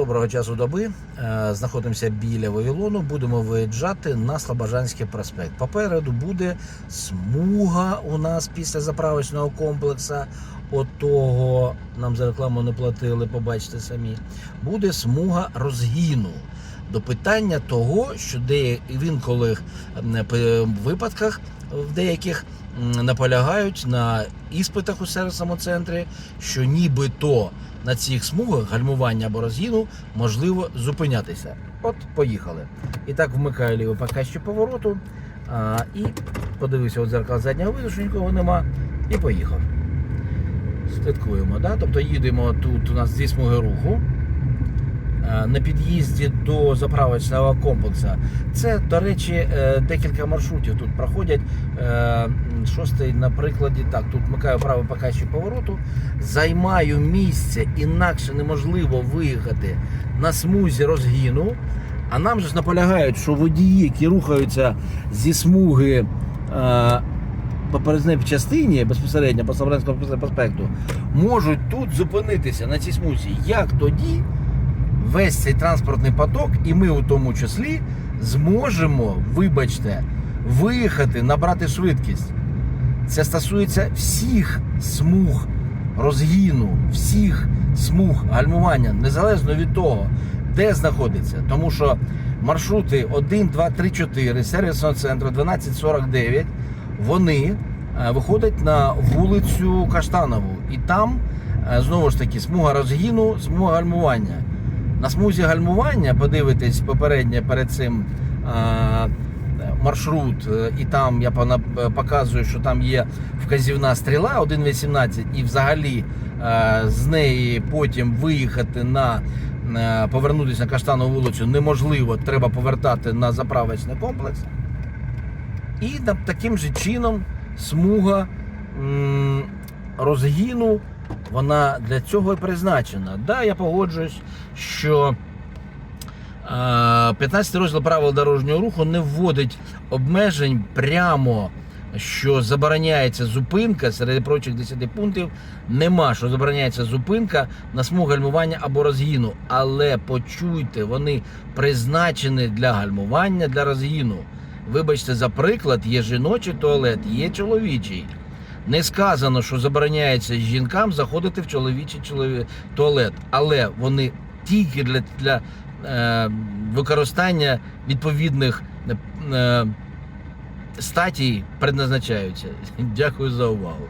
Доброго часу доби. Е, Знаходимося біля Вавилону. Будемо виїжджати на Слобожанський проспект. Попереду буде смуга у нас після заправочного комплексу. Отого нам за рекламу не платили, побачите самі. Буде смуга розгіну. До питання того, що де в інколих випадках в деяких наполягають на іспитах у сервісному центрі, що нібито на цих смугах гальмування або розгіну можливо зупинятися. От, поїхали. І так вмикаю лівий показчик повороту. А, і подивився у дзеркало заднього виду, що нікого нема, і поїхав. Слідкуємо, да? тобто їдемо тут у нас дві смуги руху. Е, На під'їзді до заправочного комплексу. Це, до речі, е, декілька маршрутів тут проходять. Е, Шостий, на прикладі, так, тут вмикаю правий показчик повороту, займаю місце, інакше неможливо виїхати на смузі розгіну. А нам же ж наполягають, що водії, які рухаються зі смуги по перезній частині безпосередньо по Славянському проспекту, можуть тут зупинитися на цій смузі. Як тоді весь цей транспортний поток, і ми у тому числі зможемо, вибачте, виїхати, набрати швидкість. Це стосується всіх смуг розгіну, всіх смуг гальмування, незалежно від того, де знаходиться. Тому що маршрути 1, 2, 3, 4 сервісного центру 1249, вони е, виходять на вулицю Каштанову. І там е, знову ж таки смуга розгіну, смуга гальмування. На смузі гальмування, подивитись попереднє перед цим е, маршрут, е, і там я показую, що там є вказівна стріла 1.18, і взагалі е, з неї потім виїхати на е, повернутися на Каштанову вулицю неможливо, треба повертати на заправочний комплекс. І таким же чином смуга розгіну, вона для цього і призначена. Да, я погоджуюсь, що е, 15 розділ правил дорожнього руху не вводить обмежень прямо. Що забороняється зупинка серед прочих 10 пунктів, нема, що забороняється зупинка на смугу гальмування або розгіну. Але почуйте, вони призначені для гальмування, для розгіну. Вибачте, за приклад, є жіночий туалет, є чоловічий. Не сказано, що забороняється жінкам заходити в чоловічий чолові... туалет, але вони тільки для, для е, використання відповідних е, статій предназначаються. Дякую за увагу.